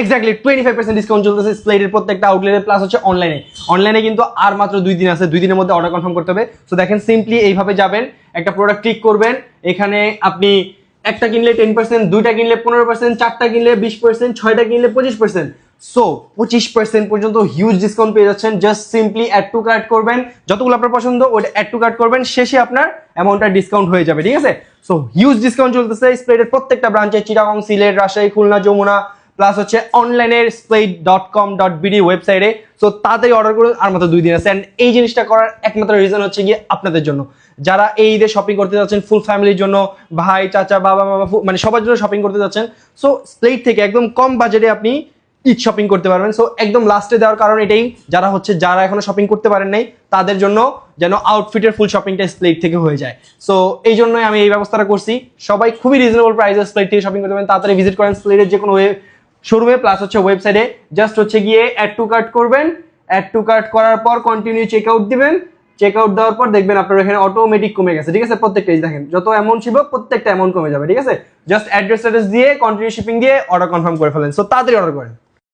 Exactly twenty five percent discount চলতেছে স্প্লেটের প্রত্যেকটা আউটলেটে প্লাস হচ্ছে অনলাইনে অনলাইনে কিন্তু আর মাত্র দুই দিন আছে, দুই দিনের মধ্যে অর্ডার কনফার্ম করতে হবে। সো দেখেন সিম্পলি এইভাবে যাবেন, একটা প্রোডাক্ট ক্লিক করবেন, এখানে আপনি একটা কিনলে টেন পার্সেন্ট দুইটা কিনলে পনেরো পার্সেন্ট চারটা কিনলে বিশ পার্সেন্ট ছয়টা কিনলে পঁচিশ পার্সেন্ট সো পঁচিশ পার্সেন্ট পর্যন্ত হিউজ ডিসকাউন্ট পেয়ে যাচ্ছেন। Just simply add to card করবেন। যতগুলো আপনার পছন্দ ওইটা অ্যাড টু কার্ড করবেন। শেষে আপনার অ্যামাউন্টটা ডিসকাউন্ট হয়ে যাবে, ঠিক আছে? সো হিউজ ডিসকাউন্ট চলতেছে। স্প্লেটের প্রত্যেকটা ব্রাঞ্চে চিটাগং সিলেট রাজশাহী খুলনা যমুনা প্লাস হচ্ছে অনলাইনের স্প্লেট ডট কম ডট বিডি ওয়েবসাইটে সো তাড়াতাড়ি অর্ডার করুন। আর মাত্র দুই দিন আছে। অ্যান্ড এই জিনিসটা করার একমাত্র রিজন হচ্ছে গিয়ে আপনাদের জন্য। যারা এই ঈদে শপিং করতে যাচ্ছেন ফুল ফ্যামিলির জন্য, ভাই, চাচা, বাবা, মামা মানে সবার জন্য শপিং করতে যাচ্ছেন। সো স্প্লেট থেকে একদম কম বাজেটে আপনি ঈদ শপিং করতে পারবেন। সো একদম লাস্টে দেওয়ার কারণ এটাই, যারা হচ্ছে, যারা এখনও শপিং করতে পারেন নাই, তাদের জন্য যেন আউটফিটের ফুল শপিংটা স্প্লেট থেকে হয়ে যায়। সো এই জন্যই আমি এই ব্যবস্থাটা করছি। সবাই খুবই রিজনেবল প্রাইসে স্প্লেট থেকে শপিং করতে পারেন। তাড়াতাড়ি ভিজিট করেন স্প্লেটের যে কোনো শোরুমে প্লাস হচ্ছে ওয়েবসাইটে জাস্ট হচ্ছে গিয়ে অ্যাড টু কার্ট করবেন। অ্যাড টু কার্ট করার পর কন্টিনিউ চেক আউট দিবেন। চেক আউট দেওয়ার পর দেখবেন আপনার এখানে অটোমেটিক কমে গেছে। ঠিক আছে? প্রত্যেকটা দেখেন, যত অ্যামাউন্ট ছিল, প্রত্যেকটা অ্যামাউন্ট কমে যাবে। ঠিক আছে? জাস্ট অ্যাড্রেস অ্যাড্রেস দিয়ে কন্টিনিউ শিপিং দিয়ে অর্ডার কনফার্ম করে ফেলেন। সো তাড়াতাড়ি অর্ডার করেন।